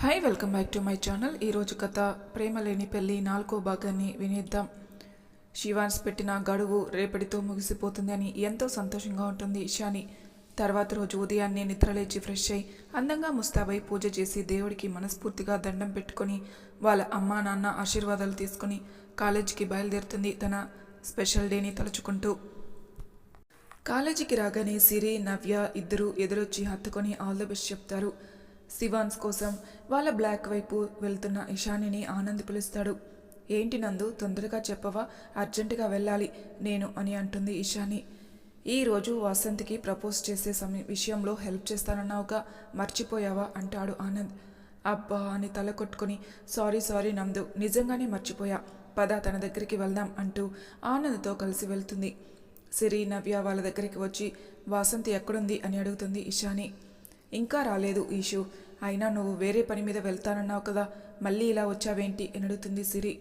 Hi welcome back to my channel ఈరోజు కథ ప్రేమ లేని పెళ్ళి నాలుగో భాగాన్ని వినేద్దాం. శివాన్స్ పెట్టిన గడువు రేపటితో ముగిసిపోతుంది అని ఎంతో సంతోషంగా ఉంటుంది ఇషాని తర్వాత రోజు ఉదయాన్నే నిద్రలేచి ఫ్రెష్ అయి అందంగా ముస్తాబై పూజ చేసి దేవుడికి మనస్ఫూర్తిగా దండం పెట్టుకొని వాళ్ళ అమ్మా నాన్న ఆశీర్వాదాలు తీసుకొని కాలేజీకి బయలుదేరుతుంది తన స్పెషల్ డేని తలుచుకుంటూ. కాలేజీకి రాగానే సిరి నవ్య ఇద్దరు ఎదురొచ్చి హత్తుకొని ఆల్ ద బెస్ట్ చెప్తారు. శివాన్స్ కోసం వాళ్ళ బ్లాక్ వైపు వెళ్తున్న ఇషానిని ఆనంద్ పిలుస్తాడు. ఏంటి నందు తొందరగా చెప్పవా? అర్జెంటుగా వెళ్ళాలి నేను అని అంటుంది ఇషాని. ఈరోజు రోజు వసంత్కి ప్రపోజ్ చేసే సమయ విషయంలో హెల్ప్ చేస్తానన్నావుగా మర్చిపోయావా? అంటాడు ఆనంద్. అబ్బా అని తల కొట్టుకుని సారీ సారీ నందు నిజంగానే మర్చిపోయా. పద తన దగ్గరికి వెళ్దాం అంటూ ఆనంద్తో కలిసి వెళ్తుంది. సిరి నవ్య వాళ్ళ దగ్గరికి వచ్చి వాసంతి ఎక్కడుంది? అని అడుగుతుంది ఇషాని. ఇంకా రాలేదు ఈషు. అయినా నువ్వు వేరే పని మీద వెళ్తానన్నావు కదా మళ్ళీ ఇలా వచ్చావేంటి? అని అడుగుతుంది సిరి.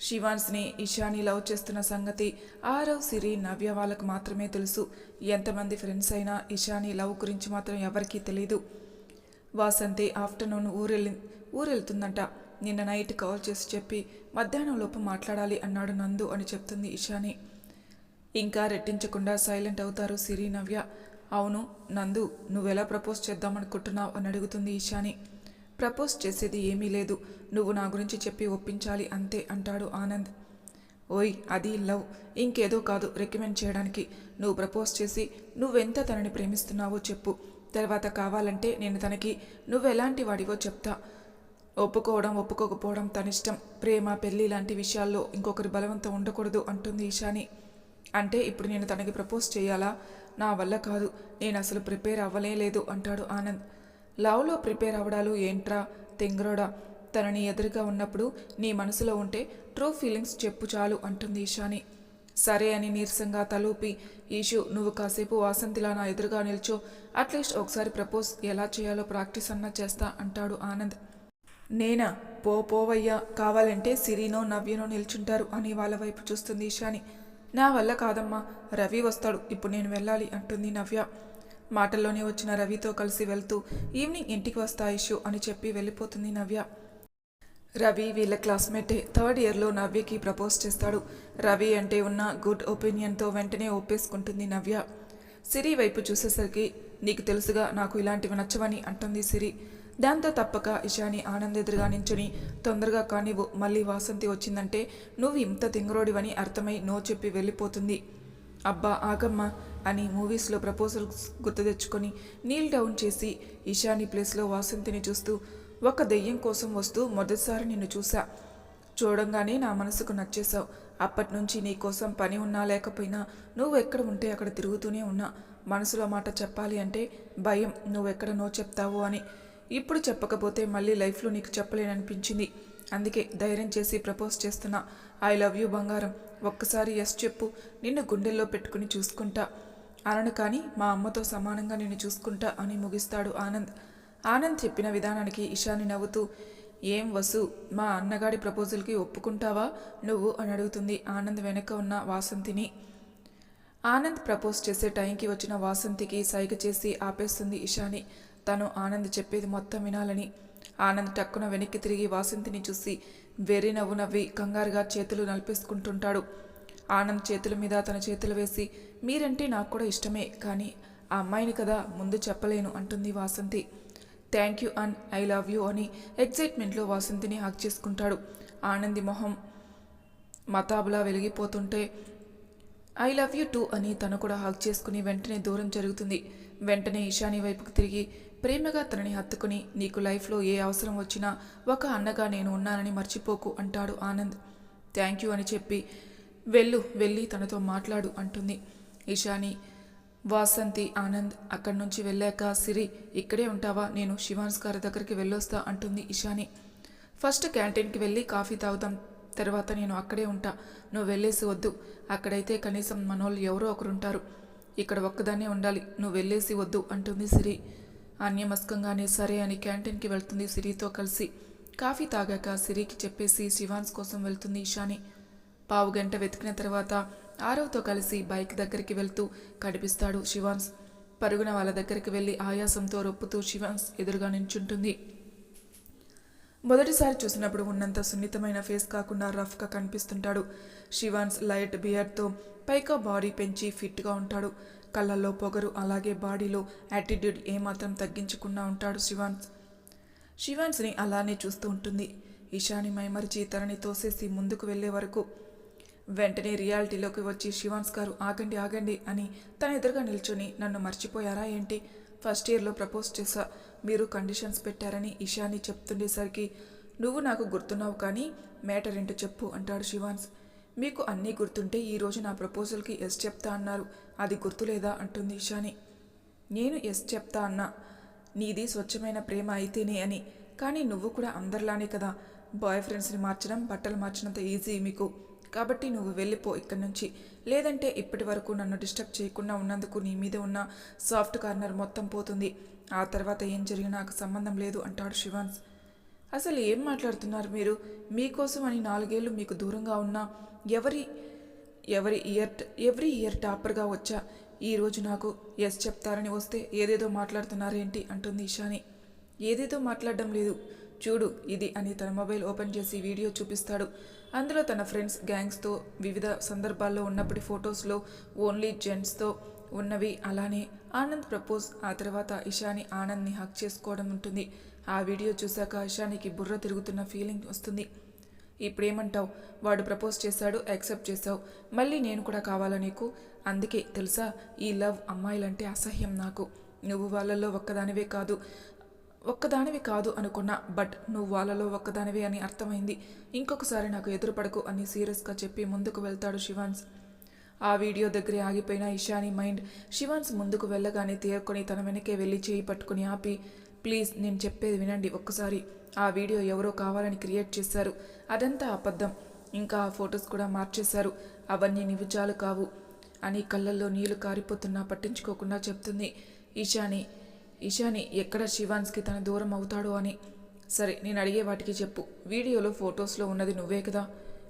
శివాన్స్ని ఇషాని లవ్ చేస్తున్న సంగతి ఆరవ్ సిరి నవ్య వాళ్ళకు మాత్రమే తెలుసు. ఎంతమంది ఫ్రెండ్స్ అయినా ఇషాని లవ్ గురించి మాత్రం ఎవరికీ తెలియదు వాసంతి ఆఫ్టర్నూన్ ఊరెళ్ళి ఊరెళ్తుందంట. నిన్న నైట్ కాల్ చేసి చెప్పి మధ్యాహ్నం లోపు మాట్లాడాలి అన్నాడు నందు అని చెప్తుంది ఇషాని. ఇంకా రెట్టించకుండా సైలెంట్ అవుతారు సిరి నవ్య. అవును నందు నువ్వెలా ప్రపోజ్ చేద్దామనుకుంటున్నావు అని అడుగుతుంది ఈశాని. ప్రపోజ్ చేసేది ఏమీ లేదు. నువ్వు నా గురించి చెప్పి ఒప్పించాలి అంతే అంటాడు ఆనంద్. ఓయ్ అది లవ్. ఇంకేదో కాదు రికమెండ్ చేయడానికి. నువ్వు ప్రపోజ్ చేసి నువ్వెంత తనని ప్రేమిస్తున్నావో చెప్పు. తర్వాత కావాలంటే నేను తనకి నువ్వెలాంటి వాడివో చెప్తా. ఒప్పుకోవడం ఒప్పుకోకపోవడం తనిష్టం. ప్రేమ పెళ్ళి లాంటి విషయాల్లో ఇంకొకరి బలవంతం ఉండకూడదు అంటుంది ఈశాని. అంటే ఇప్పుడు నేను తనకి ప్రపోజ్ చేయాలా? నా వల్ల కాదు. నేను అసలు ప్రిపేర్ అవ్వలే లేదు అంటాడు ఆనంద్. లవ్లో ప్రిపేర్ అవ్వడాలు ఏంట్రా తెంగరోడా? తనని ఎదురుగా ఉన్నప్పుడు నీ మనసులో ఉంటే ట్రూ ఫీలింగ్స్ చెప్పు చాలు అంటుంది ఈశాని. సరే అని నీరసంగా తలూపి ఈషు నువ్వు కాసేపు వాసంతిలా నా ఎదురుగా నిల్చో. అట్లీస్ట్ ఒకసారి ప్రపోజ్ ఎలా చేయాలో ప్రాక్టీస్ అన్నా చేస్తా అంటాడు ఆనంద్. నేనా? పో పోవయ్యా. కావాలంటే సిరినో నవ్యనో నిల్చుంటారు అని వాళ్ళ వైపు చూస్తుంది ఈశాని. నా వల్ల కాదమ్మా రవి వస్తాడు. ఇప్పుడు నేను వెళ్ళాలి అంటుంది నవ్య. మాటల్లోనే వచ్చిన రవితో కలిసి వెళ్తూ ఈవినింగ్ ఇంటికి వస్తా ఇష్యూ అని చెప్పి వెళ్ళిపోతుంది నవ్య. రవి వీళ్ళ క్లాస్మేటే. థర్డ్ ఇయర్లో నవ్యకి ప్రపోజ్ చేస్తాడు. రవి అంటే ఉన్న గుడ్ ఒపీనియన్తో వెంటనే ఒప్పేసుకుంటుంది నవ్య. సిరి వైపు చూసేసరికి నీకు తెలుసుగా నాకు ఇలాంటివి నచ్చవని అంటుంది సిరి. దాంతో తప్పక ఇషాని ఆనంద్ ఎదురుగా నించుని తొందరగా కానివ్వు మళ్ళీ వాసంతి వచ్చిందంటే నువ్వు ఇంత తింగరోడివని అర్థమై నో చెప్పి వెళ్ళిపోతుంది. అబ్బా ఆగమ్మా అని మూవీస్లో ప్రపోజల్ గుర్తు తెచ్చుకొని నీల్ డౌన్ చేసి ఇషాని ప్లేస్లో వాసంతిని చూస్తూ ఒక దెయ్యం కోసం వస్తూ మొదటిసారి నిన్ను చూసా. చూడంగానే నా మనసుకు నచ్చేశావు. అప్పటి నుంచి నీ కోసం పని ఉన్నా లేకపోయినా నువ్వు ఎక్కడ ఉంటే అక్కడ తిరుగుతూనే ఉన్నా. మనసులో మాట చెప్పాలి అంటే భయం నువ్వెక్కడ నో చెప్తావు అని ఇప్పుడు చెప్పకపోతే మళ్ళీ లైఫ్లో నీకు చెప్పలేననిపించింది. అందుకే ధైర్యం చేసి ప్రపోజ్ చేస్తున్నా. ఐ లవ్ యూ బంగారం. ఒక్కసారి ఎస్ చెప్పు. నిన్ను గుండెల్లో పెట్టుకుని చూసుకుంటా. అనను కానీ మా అమ్మతో సమానంగా నిన్ను చూసుకుంటా అని ముగిస్తాడు ఆనంద్. ఆనంద్ చెప్పిన విధానానికి ఇషాని నవ్వుతూ ఏం వసు మా అన్నగాడి ప్రపోజల్కి ఒప్పుకుంటావా? నువ్వు అని అడుగుతుంది ఆనంద్ వెనక ఉన్న వాసంతిని. ఆనంద్ ప్రపోజ్ చేసే టైంకి వచ్చిన వాసంతికి సైగ చేసి ఆపేస్తుంది ఇషాని. తను ఆనంద్ చెప్పేది మొత్తం వినాలని. ఆనంద్ టక్కున వెనక్కి తిరిగి వాసంతిని చూసి వెర్రి నవ్వు నవ్వి కంగారుగా చేతులు నలిపేసుకుంటుంటాడు. ఆనంద్ చేతుల మీద తన చేతులు వేసి మీరంటే నాకు కూడా ఇష్టమే కానీ ఆ అమ్మాయిని కదా ముందు చెప్పలేను అంటుంది Vasanthi. Thank you and I love you అని ఎగ్జైట్మెంట్లో వాసంతిని హక్ చేసుకుంటాడు. ఆనంది మొహం మతాబులా వెలిగిపోతుంటే ఐ లవ్ యూ టూ అని తను కూడా హక్ చేసుకుని వెంటనే దూరం జరుగుతుంది. వెంటనే ఈశాని వైపుకు తిరిగి ప్రేమగా తనని హత్తుకుని నీకు లైఫ్లో ఏ అవసరం వచ్చినా ఒక అన్నగా నేను ఉన్నానని మర్చిపోకు అంటాడు ఆనంద్. థ్యాంక్ యూ అని చెప్పి వెళ్ళు వెళ్ళి తనతో మాట్లాడు అంటుంది. ఇషాని వాసంతి ఆనంద్ అక్కడి నుంచి వెళ్ళాక సిరి ఇక్కడే ఉంటావా? నేను శివాన్స్ గారి దగ్గరికి వెళ్ళొస్తా అంటుంది ఇషాని ఫస్ట్ క్యాంటీన్కి వెళ్ళి కాఫీ తాగుదాం తర్వాత నేను అక్కడే ఉంటా. నువ్వు వెళ్ళేసి వద్దు. అక్కడైతే కనీసం మనోళ్ళు ఎవరో ఒకరుంటారు. ఇక్కడ ఒక్కదాన్నే ఉండాలి. నువ్వు వెళ్ళేసి వద్దు అంటుంది సిరి. అన్యమస్కంగానే సరే అని క్యాంటీన్కి వెళ్తుంది సిరితో కలిసి. కాఫీ తాగాక సిరికి చెప్పేసి శివాన్స్ కోసం వెళ్తుంది ఇషాని పావు గంట వెతికిన తర్వాత ఆరవ్తో కలిసి బైక్ దగ్గరికి వెళ్తూ కనిపిస్తాడు శివాన్స్ పరుగున వాళ్ళ దగ్గరికి వెళ్ళి ఆయాసంతో రొప్పుతూ శివాన్స్ ఎదురుగా నించుంటుంది. మొదటిసారి చూసినప్పుడు ఉన్నంత సున్నితమైన ఫేస్ కాకుండా రఫ్గా కనిపిస్తుంటాడు. శివాన్స్ లైట్ బియర్తో పైకా బాడీ పెంచి ఫిట్గా ఉంటాడు. కళ్ళల్లో పొగరు అలాగే బాడీలో యాటిట్యూడ్ ఏమాత్రం తగ్గించకుండా ఉంటాడు శివాన్స్ శివాన్స్ని అలానే చూస్తూ ఉంటుంది. ఇషాని మైమరిచి తనని తోసేసి ముందుకు వెళ్ళే వరకు వెంటనే రియాలిటీలోకి వచ్చి శివాన్స్ గారు ఆగండి ఆగండి అని తన ఎదురుగా నిల్చొని నన్ను మర్చిపోయారా ఏంటి? ఫస్ట్ ఇయర్లో ప్రపోజ్ చేశా. మీరు కండిషన్స్ పెట్టారని ఇషాని చెప్తుండేసరికి నువ్వు నాకు గుర్తున్నావు కానీ మ్యాటర్ ఏంటో చెప్పు అంటాడు శివాన్స్. మీకు అన్నీ గుర్తుంటే ఈరోజు నా ప్రపోజల్కి ఎస్ చెప్తా అన్నారు. అది గుర్తులేదా? అంటుంది ఇషాని నేను ఎస్ చెప్తా అన్నా. నీది స్వచ్ఛమైన ప్రేమ అయితేనే అని. కానీ నువ్వు కూడా అందరిలానే కదా. బాయ్ ఫ్రెండ్స్ని మార్చడం బట్టలు మార్చినంత ఈజీ మీకు. కాబట్టి నువ్వు వెళ్ళిపో ఇక్కడి నుంచి. లేదంటే ఇప్పటి వరకు నన్ను డిస్టర్బ్ చేయకుండా ఉన్నందుకు నీ మీద ఉన్న సాఫ్ట్ కార్నర్ మొత్తం పోతుంది. ఆ తర్వాత ఏం జరిగినా నాకు సంబంధం లేదు అంటాడు శివాన్స్. అసలు ఏం మాట్లాడుతున్నారు మీరు? మీకోసం అని నాలుగేళ్ళు మీకు దూరంగా ఉన్నా ఎవరి ఎవరి ఇయర్ ఎవ్రీ ఇయర్ టాపర్గా వచ్చా? ఈరోజు నాకు ఎస్ చెప్తారని వస్తే ఏదేదో మాట్లాడుతున్నారేంటి? అంటుంది ఇషాని. ఏదేదో మాట్లాడడం లేదు. చూడు ఇది అని తన మొబైల్ ఓపెన్ చేసి వీడియో చూపిస్తాడు. అందులో తన ఫ్రెండ్స్ గ్యాంగ్స్తో వివిధ సందర్భాల్లో ఉన్నప్పటి ఫొటోస్లో ఓన్లీ జెంట్స్తో ఉన్నవి అలానే ఆనంద్ ప్రపోజ్ ఆ తర్వాత ఇషాని ఆనంద్ని హక్ చేసుకోవడం ఉంటుంది. ఆ వీడియో చూశాక ఇషానికి బుర్ర తిరుగుతున్న ఫీలింగ్ వస్తుంది. ఇప్పుడేమంటావు? వాడు ప్రపోజ్ చేశాడు యాక్సెప్ట్ చేశావు. మళ్ళీ నేను కూడా కావాలా నీకు? అందుకే తెలుసా ఈ లవ్ అమ్మాయిలంటే అసహ్యం నాకు. నువ్వు వాళ్ళల్లో ఒక్కదానివే కాదు. ఒక్కదానివి కాదు అనుకున్నా బట్ నువ్వు వాళ్ళలో ఒక్కదానివే అని అర్థమైంది. ఇంకొకసారి నాకు ఎదురుపడకు అని సీరియస్గా చెప్పి ముందుకు వెళ్తాడు శివాన్స్. ఆ వీడియో దగ్గరే ఆగిపోయిన ఇషాని మైండ్. శివాన్స్ ముందుకు వెళ్ళగానే తేరుకొని తన వెనకే వెళ్ళి చేయి పట్టుకుని ఆపి ప్లీజ్ నేను చెప్పేది వినండి. ఒక్కసారి ఆ వీడియో ఎవరో కావాలని క్రియేట్ చేశారు. అదంతా అబద్ధం. ఇంకా ఆ ఫొటోస్ కూడా మార్చేశారు. అవన్నీ నిజాలు కావు అని కళ్ళల్లో నీళ్ళు కారిపోతున్నా పట్టించుకోకుండా చెప్తుంది. ఈశాని ఈశాని ఎక్కడ శివాన్స్కి తన దూరం అవుతాడో అని. సరే నేను అడిగే వాటికి చెప్పు. వీడియోలో ఫొటోస్లో ఉన్నది నువ్వే కదా?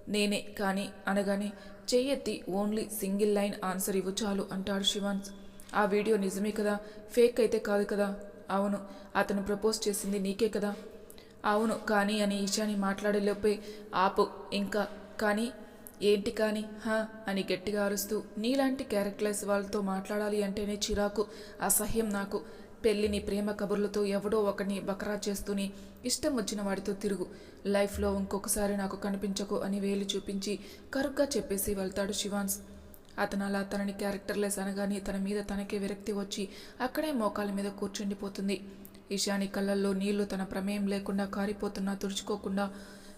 నేనే కానీ అనగానే చెయ్యెత్తి ఓన్లీ సింగిల్ లైన్ ఆన్సర్ ఇవ్వు చాలు అంటాడు శివాన్స్. ఆ వీడియో నిజమే కదా? ఫేక్ అయితే కాదు కదా? అవును అతను ప్రపోజ్ చేసింది నీకే కదా. అవును కానీ అని ఈశాని మాట్లాడేలోపే ఆపు ఇంకా కానీ ఏంటి కానీ హా అని గట్టిగా అరుస్తూ నీలాంటి క్యారెక్టర్స్ వాళ్ళతో మాట్లాడాలి అంటేనే చిరాకు అసహ్యం నాకు. పెళ్ళిని ప్రేమ కబుర్లతో ఎవడో ఒకరిని బకరా చేస్తూనే ఇష్టం వచ్చిన వాడితో తిరుగు. లైఫ్లో ఇంకొకసారి నాకు కనిపించకు అని వేలు చూపించి కరుగ్గా చెప్పేసి వెళ్తాడు శివాన్స్. అతను అలా తనని క్యారెక్టర్లెస్ అనగానే తన మీద తనకే విరక్తి వచ్చి అక్కడే మోకాల మీద కూర్చుండిపోతుంది. ఇషాని కళ్ళల్లో నీళ్ళు తన ప్రమేయం లేకుండా కారిపోతున్నా తుడుచుకోకుండా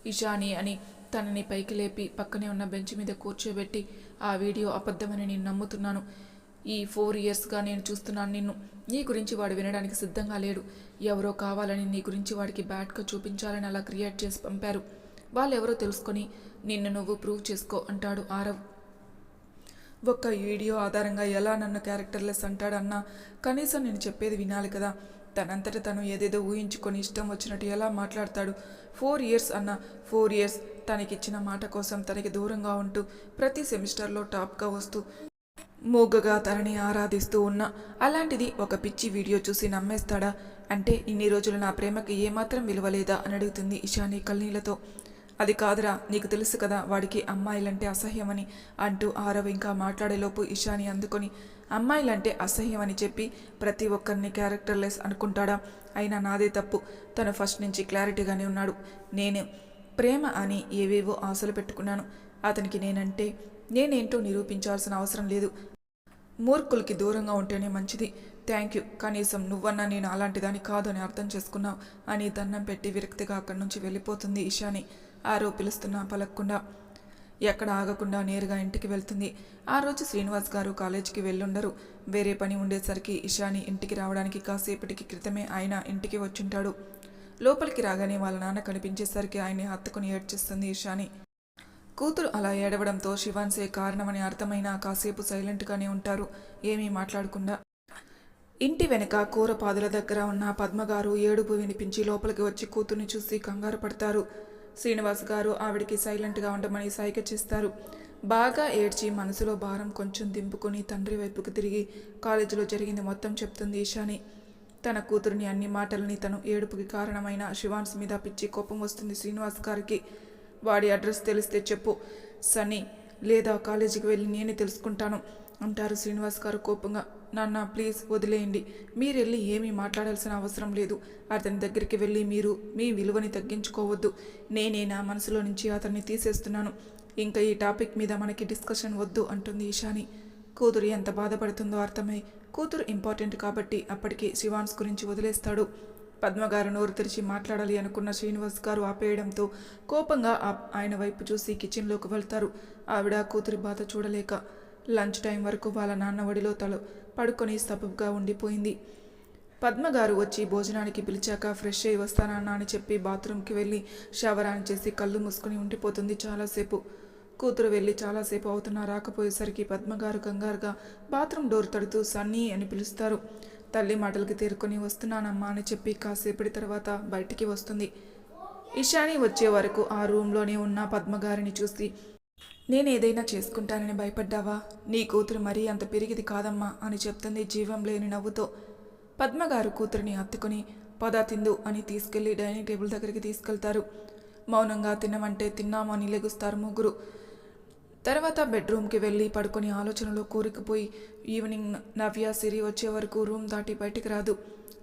ఇషాని అని తనని పైకి లేపి పక్కనే ఉన్న బెంచ్ మీద కూర్చోబెట్టి ఆ వీడియో అబద్ధమని నేను నమ్ముతున్నాను. ఈ ఫోర్ ఇయర్స్గా నేను చూస్తున్నాను నిన్ను. నీ గురించి వాడు వినడానికి సిద్ధంగా లేడు. ఎవరో కావాలని నీ గురించి వాడికి బ్యాడ్గా చూపించాలని అలా క్రియేట్ చేసి పంపారు. వాళ్ళెవరో తెలుసుకొని నిన్ను నువ్వు ప్రూవ్ చేసుకో అంటాడు ఆరవ్. ఒక్క వీడియో ఆధారంగా ఎలా నన్ను క్యారెక్టర్లెస్ అంటాడన్నా కనీసం నేను చెప్పేది వినాలి కదా. తనంతట తను ఏదేదో ఊహించుకొని ఇష్టం వచ్చినట్టు ఎలా మాట్లాడతాడు? ఫోర్ ఇయర్స్ అన్న ఫోర్ ఇయర్స్ తనకిచ్చిన మాట కోసం తనకి దూరంగా ఉంటూ ప్రతి సెమిస్టర్లో టాప్గా వస్తూ మూగగా తనని ఆరాధిస్తూ ఉన్న అలాంటిది ఒక పిచ్చి వీడియో చూసి నమ్మేస్తాడా? అంటే ఇన్ని రోజులు నా ప్రేమకి ఏమాత్రం విలువలేదా అని అడుగుతుంది ఇషాని కల్నీలతో అది కాదురా నీకు తెలుసు కదా వాడికి అమ్మాయిలంటే అసహ్యమని అంటూ ఆరవ్ ఇంకా మాట్లాడేలోపు ఇషాని అందుకొని అమ్మాయిలంటే అసహ్యమని చెప్పి ప్రతి ఒక్కరిని క్యారెక్టర్లెస్ అనుకుంటాడా? అయినా నాదే తప్పు. తను ఫస్ట్ నుంచి క్లారిటీగానే ఉన్నాడు. నేను ప్రేమ అని ఏవేవో ఆశలు పెట్టుకున్నాను. అతనికి నేనంటే నేనేంటో నిరూపించాల్సిన అవసరం లేదు. మూర్ఖులకి దూరంగా ఉంటేనే మంచిది. Thank you. కనీసం నువ్వన్నా నేను అలాంటిదాన్ని కాదు అని అర్థం చేసుకున్నావు అని దండం పెట్టి విరక్తిగా అక్కడి నుంచి వెళ్ళిపోతుంది ఇషాని. ఆరో పిలుస్తున్నా పలక్కుండా. ఎక్కడ ఆగకుండా నేరుగా ఇంటికి వెళ్తుంది. ఆ రోజు శ్రీనివాస్ గారు కాలేజీకి వెళ్ళుండరు. వేరే పని ఉండేసరికి ఇషాని ఇంటికి రావడానికి కాసేపటికి క్రితమే ఆయన ఇంటికి వచ్చుంటాడు. లోపలికి రాగానే వాళ్ళ నాన్న కనిపించేసరికి ఆయన్ని హత్తుకుని ఏడ్చేస్తుంది ఇషాని. కూతురు అలా ఏడవడంతో శివాన్సే కారణమని అర్థమైనా కాసేపు సైలెంట్గానే ఉంటారు. ఏమీ మాట్లాడకుండా. ఇంటి వెనక కూరపాదుల దగ్గర ఉన్న పద్మగారు ఏడుపు వినిపించి లోపలికి వచ్చి కూతుర్ని చూసి కంగారు పడతారు. శ్రీనివాస్ గారు ఆవిడికి సైలెంట్గా ఉండమని సైకచ్చిస్తారు చేస్తారు. బాగా ఏడ్చి మనసులో భారం కొంచెం దింపుకొని తండ్రి వైపుకు తిరిగి కాలేజీలో జరిగింది మొత్తం చెప్తుంది ఈశాని. తన కూతురిని అన్ని మాటలని తను ఏడుపుకి కారణమైన శివాన్స్ మీద పిచ్చి కోపం వస్తుంది శ్రీనివాస్ గారికి. వాడి అడ్రస్ తెలిస్తే చెప్పు. సన్నీ లేదా కాలేజీకి వెళ్ళి నేనే తెలుసుకుంటాను. అంటారు శ్రీనివాస్ గారు కోపంగా. నాన్న ప్లీజ్ వదిలేయండి. మీరు వెళ్ళి ఏమీ మాట్లాడాల్సిన అవసరం లేదు. అతని దగ్గరికి వెళ్ళి మీరు మీ విలువని తగ్గించుకోవద్దు. నేనే నా మనసులో నుంచి అతన్ని తీసేస్తున్నాను. ఇంకా ఈ టాపిక్ మీద మనకి డిస్కషన్ వద్దు అంటుంది ఈశాని. కూతురు ఎంత బాధపడుతుందో అర్థమై కూతురు ఇంపార్టెంట్ కాబట్టి అప్పటికి శివాన్స్ గురించి వదిలేస్తాడు. పద్మగారు నోరు తెరిచి మాట్లాడాలి అనుకున్న శ్రీనివాస్ గారు ఆపేయడంతో కోపంగా ఆ- ఆయన వైపు చూసి కిచెన్లోకి వెళ్తారు. ఆవిడ కూతురి బాధ చూడలేక లంచ్ టైం వరకు వాళ్ళ నాన్న ఒడిలో తల పడుకొని స్తబ్గా ఉండిపోయింది. పద్మగారు వచ్చి భోజనానికి పిలిచాక ఫ్రెష్ అయ్యి వస్తానన్నా అని చెప్పి బాత్రూమ్కి వెళ్ళి షవర్ ఆన్ చేసి కళ్ళు మూసుకొని ఉండిపోతుంది చాలాసేపు. కూతురు వెళ్ళి చాలాసేపు అవుతున్నా రాకపోయేసరికి పద్మగారు కంగారుగా బాత్రూమ్ డోర్ తడుతూ సన్నీ అని పిలుస్తారు. తల్లి మాటలకి తేరుకొని వస్తున్నానమ్మా అని చెప్పి కాసేపటి తర్వాత బయటికి వస్తుంది. ఇషాని వచ్చే వరకు ఆ రూమ్లోనే ఉన్న పద్మగారిని చూసి నేను ఏదైనా చేసుకుంటానని భయపడ్డావా? నీ కూతురు మరీ అంత పెరిగిది కాదమ్మా అని చెప్తుంది జీవం లేని నవ్వుతో. పద్మగారు కూతురిని హత్తుకుని పదా తిందు అని తీసుకెళ్ళి డైనింగ్ టేబుల్ దగ్గరికి తీసుకెళ్తారు. మౌనంగా తినమంటే తిన్నాము అని లెగుస్తారు ముగ్గురు. తర్వాత బెడ్రూమ్కి వెళ్ళి పడుకొని ఆలోచనలో కూరుకుపోయి ఈవినింగ్ నవ్య సిరి వచ్చే వరకు రూమ్ దాటి బయటికి రాదు.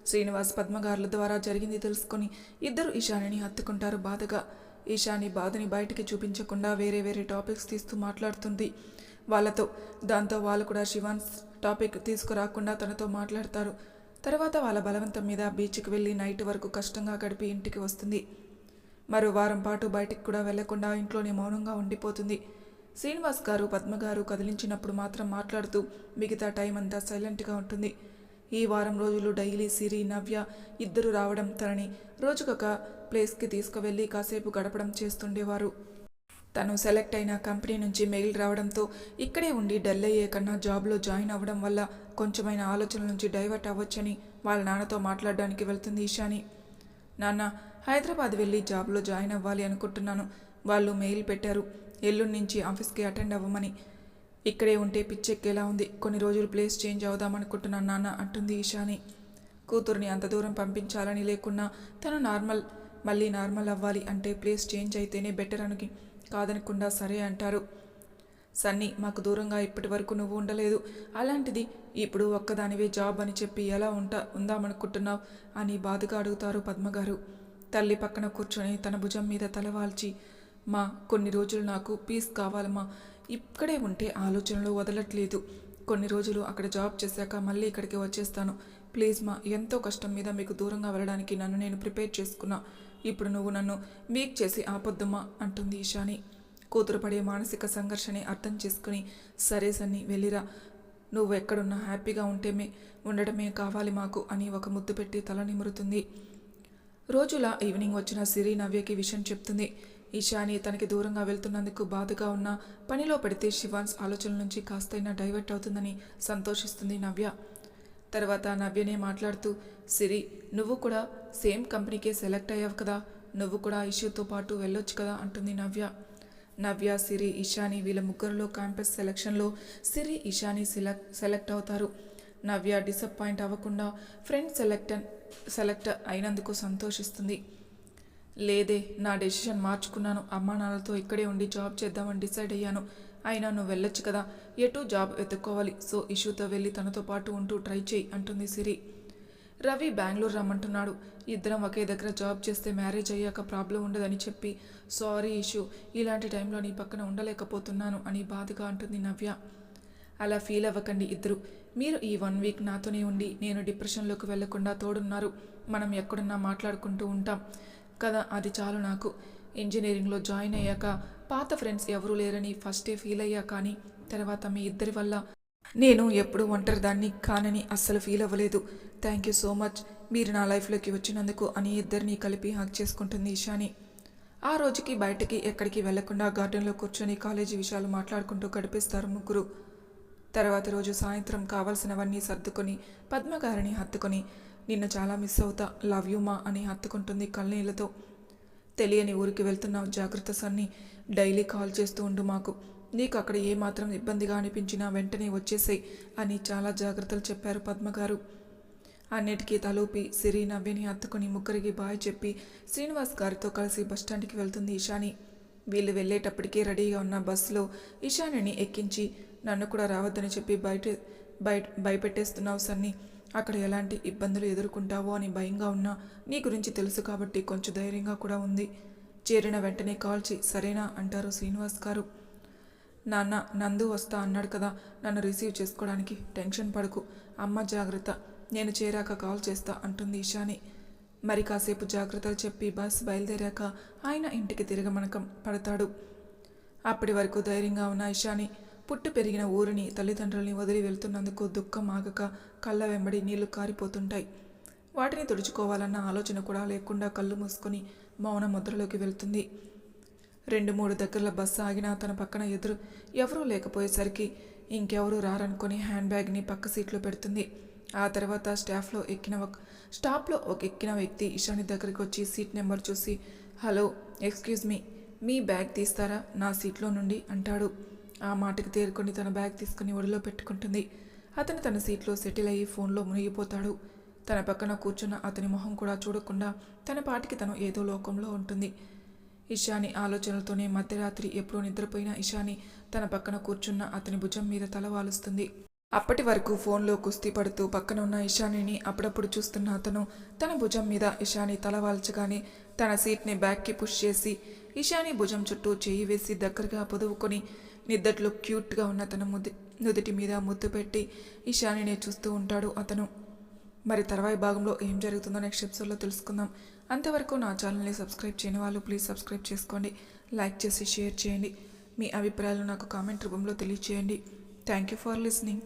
శ్రీనివాస్ పద్మగారుల ద్వారా జరిగింది తెలుసుకొని ఇద్దరు ఈశానిని హత్తుకుంటారు బాధగా. ఈశాని బాధని బయటికి చూపించకుండా వేరే వేరే టాపిక్స్ తీస్తూ మాట్లాడుతుంది. వాళ్ళతో దాంతో వాళ్ళు కూడా శివాన్స్ టాపిక్ తీసుకురాకుండా తనతో మాట్లాడతారు. తర్వాత వాళ్ళ బలవంతం మీద బీచ్కి వెళ్ళి నైట్ వరకు కష్టంగా గడిపి ఇంటికి వస్తుంది. మరో వారం పాటు బయటికి కూడా వెళ్ళకుండా ఇంట్లోనే మౌనంగా ఉండిపోతుంది. శ్రీనివాస్ గారు పద్మ గారు కదిలించినప్పుడు మాత్రం మాట్లాడుతూ మిగతా టైం అంతా సైలెంట్గా ఉంటుంది. ఈ వారం రోజులు డైలీ సిరి నవ్య ఇద్దరు రావడం తనని రోజుకొక ప్లేస్కి తీసుకువెళ్ళి కాసేపు గడపడం చేస్తుండేవారు. తను సెలెక్ట్ అయిన కంపెనీ నుంచి మెయిల్ రావడంతో ఇక్కడే ఉండి డల్ అయ్యే కన్నా జాబ్లో జాయిన్ అవ్వడం వల్ల కొంచెమైన ఆలోచనల నుంచి డైవర్ట్ అవ్వచ్చని వాళ్ళ నాన్నతో మాట్లాడడానికి వెళ్తుంది ఈశాని. నాన్న హైదరాబాద్ వెళ్ళి జాబ్లో జాయిన్ అవ్వాలి అనుకుంటున్నాను. వాళ్ళు మెయిల్ పెట్టారు. ఎల్లుండి నుంచి ఆఫీస్కి అటెండ్ అవ్వమని. ఇక్కడే ఉంటే పిచ్చెక్కేలా ఉంది. కొన్ని రోజులు ప్లేస్ చేంజ్ అవుదామనుకుంటున్నాను నాన్న అంటుంది ఈశాని. కూతుర్ని అంత దూరం పంపించాలని లేకున్నా తను నార్మల్ మళ్ళీ నార్మల్ అవ్వాలి అంటే ప్లేస్ చేంజ్ అయితేనే బెటర్ అని కాదనకుండా సరే అంటారు. సన్నీ మాకు దూరంగా ఇప్పటి వరకు నువ్వు ఉండలేదు. అలాంటిది ఇప్పుడు ఒక్కదానివే జాబ్ అని చెప్పి ఎలా ఉంటా ఉందామనుకుంటున్నావు? అని బాధగా అడుగుతారు పద్మగారు. తల్లి పక్కన కూర్చొని తన భుజం మీద తలవాల్చి మా కొన్ని రోజులు నాకు పీస్ కావాలమ్మా. ఇక్కడే ఉంటే ఆలోచనలు వదలట్లేదు. కొన్ని రోజులు అక్కడ జాబ్ చేశాక మళ్ళీ ఇక్కడికి వచ్చేస్తాను. ప్లీజ్ మా ఎంతో కష్టం మీద మీకు దూరంగా వెళ్ళడానికి నన్ను నేను ప్రిపేర్ చేసుకున్నా. ఇప్పుడు నువ్వు నన్ను వీక్ చేసి ఆపొద్దుమా అంటుంది ఈశాని. కూతురు పడే మానసిక సంఘర్షణని అర్థం చేసుకుని సరే సన్ని వెళ్ళిరా. నువ్వు ఎక్కడున్నా హ్యాపీగా ఉంటేమే ఉండడమే కావాలి మాకు అని ఒక ముద్దు పెట్టి తల నిమురుతుంది. రోజులా ఈవినింగ్ వచ్చిన సిరి నవ్యకి విషయం చెప్తుంది. ఈశాని తనకి దూరంగా వెళ్తున్నందుకు బాధగా ఉన్న పనిలో పడితే శివాన్స్ ఆలోచనల నుంచి కాస్తైనా డైవర్ట్ అవుతుందని సంతోషిస్తుంది నవ్య. తర్వాత నవ్యనే మాట్లాడుతూ సిరి నువ్వు కూడా సేమ్ కంపెనీకే సెలెక్ట్ అయ్యావు కదా నువ్వు కూడా ఇష్యూతో పాటు వెళ్ళొచ్చు కదా అంటుంది నవ్య. నవ్య సిరి ఇషాని వీళ్ళ ముగ్గురులో క్యాంపస్ సెలక్షన్లో సిరి ఇషాని సెలెక్ట్ సెలెక్ట్ అవుతారు. నవ్య డిసప్పాయింట్ అవ్వకుండా ఫ్రెండ్ సెలెక్ట్ సెలెక్ట్ అయినందుకు సంతోషిస్తుంది. లేదే నా డెసిషన్ మార్చుకున్నాను. అమ్మా నాన్నలతో ఇక్కడే ఉండి జాబ్ చేద్దామని డిసైడ్ అయ్యాను. అయినా నువ్వు వెళ్ళొచ్చు కదా ఎటు జాబ్ వెతుక్కోవాలి? సో ఇష్యూతో వెళ్ళి తనతో పాటు ఉంటూ ట్రై చేయి అంటుంది సిరి. రవి బెంగళూరు రమ్మంటున్నాడు. ఇద్దరం ఒకే దగ్గర జాబ్ చేస్తే మ్యారేజ్ అయ్యాక ప్రాబ్లం ఉండదని చెప్పి సారీ ఇష్యూ. ఇలాంటి టైంలో నీ పక్కన ఉండలేకపోతున్నాను అని బాధగా అంటుంది నవ్య. అలా ఫీల్ అవ్వకండి ఇద్దరు. మీరు ఈ వన్ వీక్ నాతోనే ఉండి నేను డిప్రెషన్లోకి వెళ్ళకుండా తోడున్నారు. మనం ఎక్కడున్నా మాట్లాడుకుంటూ ఉంటాం. కదా? అది చాలు నాకు. ఇంజనీరింగ్లో జాయిన్ అయ్యాక పాత ఫ్రెండ్స్ ఎవరూ లేరని ఫస్టే ఫీల్ అయ్యా కానీ తర్వాత మీ ఇద్దరి వల్ల నేను ఎప్పుడు ఒంటరిదాన్ని కానని అస్సలు ఫీల్ అవ్వలేదు. Thank you so much. మీరు నా లైఫ్లోకి వచ్చినందుకు అని ఇద్దరిని కలిపి హక్ చేసుకుంటుంది ఇషాని ఆ రోజుకి బయటకి ఎక్కడికి వెళ్ళకుండా గార్డెన్లో కూర్చొని కాలేజీ విషయాలు మాట్లాడుకుంటూ గడిపిస్తారు ముగ్గురు. తర్వాత రోజు సాయంత్రం కావాల్సినవన్నీ సర్దుకొని పద్మగారిని హత్తుకొని నిన్ను చాలా మిస్ అవుతా. లవ్ యూ మా అని హత్తుకుంటుంది కళ్ళనీళ్ళతో తెలియని ఊరికి వెళ్తున్నావు జాగ్రత్త సన్ని డైలీ కాల్ చేస్తూ ఉండు మాకు. నీకు అక్కడ ఏమాత్రం ఇబ్బందిగా అనిపించినా వెంటనే వచ్చేసాయి అని చాలా జాగ్రత్తలు చెప్పారు పద్మగారు అన్నిటికీ తలూపి సిరి నవ్విని హత్తుకుని ముగ్గురికి బాయ్ చెప్పి శ్రీనివాస్ గారితో కలిసి బస్టాండ్కి వెళ్తుంది ఇషాని వీళ్ళు వెళ్ళేటప్పటికీ రెడీగా ఉన్న బస్సులో ఇషానిని ఎక్కించి నన్ను కూడా రావద్దని చెప్పి బయట బయట భయపెట్టేస్తున్నావు సన్నీ. అక్కడ ఎలాంటి ఇబ్బందులు ఎదుర్కొంటావో అని భయంగా ఉన్నా నీ గురించి తెలుసు కాబట్టి కొంచెం ధైర్యంగా కూడా ఉంది. చేరిన వెంటనే కాల్ సరేనా? అంటారు శ్రీనివాస్ గారు. నాన్న నందు వస్తా అన్నాడు కదా. నన్ను రిసీవ్ చేసుకోవడానికి టెన్షన్ పడకు. అమ్మ జాగ్రత్త. నేను చేరాక కాల్ చేస్తా అంటుంది ఇషాని మరి కాసేపు జాగ్రత్తలు చెప్పి బస్ బయలుదేరాక ఆయన ఇంటికి తిరగమనకం పడతాడు. అప్పటి వరకు ధైర్యంగా ఉన్న ఇషాని పుట్టి పెరిగిన ఊరిని తల్లిదండ్రుల్ని వదిలి వెళ్తున్నందుకు దుఃఖం ఆగక కళ్ళ వెంబడి నీళ్ళు కారిపోతుంటాయి. వాటిని తుడుచుకోవాలన్న ఆలోచన కూడా లేకుండా కళ్ళు మూసుకొని మౌన ముద్రలోకి వెళ్తుంది. రెండు మూడు దగ్గరల బస్సు ఆగినా తన పక్కన ఎదురు ఎవరూ లేకపోయేసరికి ఇంకెవరూ రారనుకొని హ్యాండ్ బ్యాగ్ని పక్క సీట్లో పెడుతుంది. ఆ తర్వాత స్టాఫ్లో ఎక్కిన ఒక స్టాప్లో ఒక ఎక్కిన వ్యక్తి ఇషాని దగ్గరికి వచ్చి సీట్ నెంబర్ చూసి హలో ఎక్స్క్యూజ్ మీ మీ బ్యాగ్ తీస్తారా? నా సీట్లో నుండి అంటాడు. ఆ మాటకు తేరుకొని తన బ్యాగ్ తీసుకుని ఒడిలో పెట్టుకుంటుంది. అతను తన సీట్లో సెటిల్ అయ్యి ఫోన్లో మునిగిపోతాడు. తన పక్కన కూర్చున్న అతని మొహం కూడా చూడకుండా తన పాటికి తను ఏదో లోకంలో ఉంటుంది. ఇషాని ఆలోచనలతోనే మధ్యరాత్రి ఎప్పుడో నిద్రపోయిన ఇషాని తన పక్కన కూర్చున్న అతని భుజం మీద తల వాలుస్తుంది. అప్పటి వరకు ఫోన్లో కుస్తీ పడుతూ పక్కన ఉన్న ఇషానిని అప్పుడప్పుడు చూస్తున్న అతను తన భుజం మీద ఇషాని తల వాల్చగానే తన సీట్ని బ్యాక్కి పుష్ చేసి ఇషాని భుజం చుట్టూ చేయి వేసి దగ్గరగా పొదువుకొని నిద్దట్లో క్యూట్గా ఉన్న తన ముద్దు నుదుటి మీద ముద్దు పెట్టి ఇషానిని చూస్తూ ఉంటాడు అతను. మరి తర్వాయి భాగంలో ఏం జరుగుతుందో నెక్స్ట్ ఎపిసోడ్లో తెలుసుకుందాం. అంతవరకు నా ఛానల్ని సబ్స్క్రైబ్ చేయని వాళ్ళు ప్లీజ్ సబ్స్క్రైబ్ చేసుకోండి. లైక్ చేసి షేర్ చేయండి. మీ అభిప్రాయాలు నాకు కామెంట్ రూపంలో తెలియచేయండి. Thank you for listening.